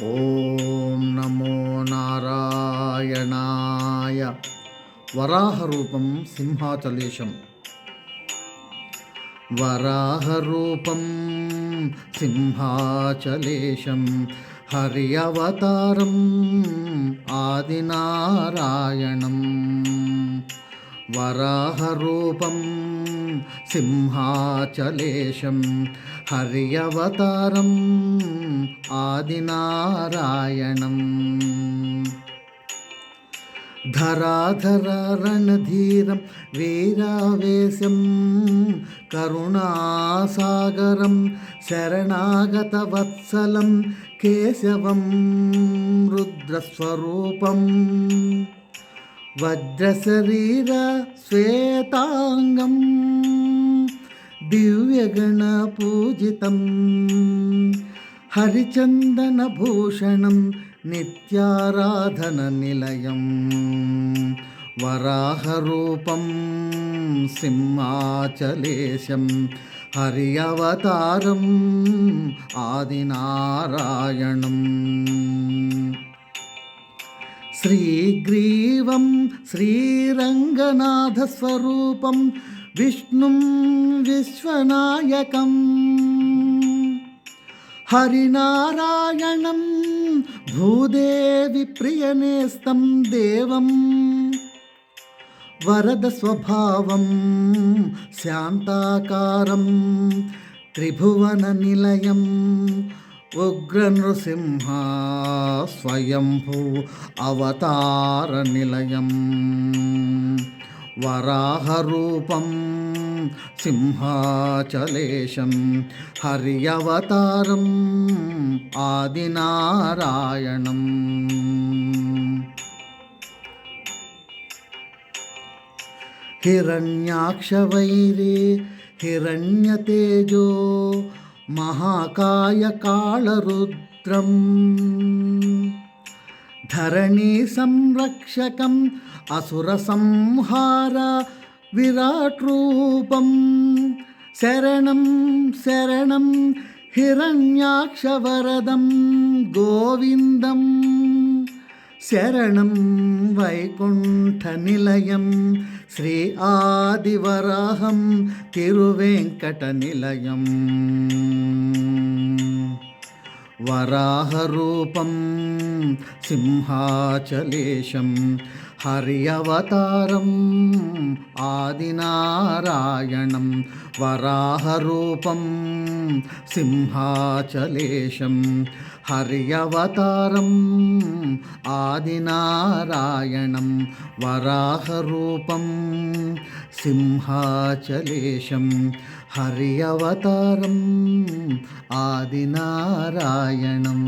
ఓం నమో నారాయణాయ. వరాహరూపం సింహాచలేశం. వరాహరూపం సింహాచలేశం. హరి అవతారం ఆదినారాయణం. వరాహరూపం సింహాచలేశం హరి అవతారం ఆదినారాయణం. ధరాధర రణధీరం వీరావేశం కరుణాసాగరం శరణాగతవత్సలం కేశవం రుద్రస్వరూపం వజ్రశరీర శ్వేతాంగం దివ్యగణపూజితం హరిచందనభూషణం నిత్యారాధన నిలయం వరాహరూపం సింహాచలేశం హరి అవతారం ఆదినారాయణం శ్రీగ్రీవం శ్రీరంగనాథస్వరూపం విష్ణుం విశ్వనాయకం. హరినారాయణం భూదేవి ప్రియనేస్తం దేవం. వరద స్వభావం శాంతాకారం త్రిభువన నిలయం ఉగ్ర నృసింహ స్వయంభూ అవతార నిలయం వరాహరూపం సింహాచలేశం హరి అవతారం ఆదినారాయణం. హిరణ్యాక్షవైరే హిరణ్యతేజో మహాకాయ धरणीसंरक्षकम् असुरसंहार विराट्रूपं शरणं शरणं हिरण्याक्षवरदं गोविन्दं शरणं वैकुण्ठनिलयं श्री आदिवराहं तिरुवेङ्कटनिलयम् వరాహరూపం సింహాచలేశం హరి ఆదినారాయణం వరాహరూపం సింహాచలేశం హరి ఆదినారాయణం వరాహరూపం సింహాచలేశం హరి అవతారం ఆదినారాయణం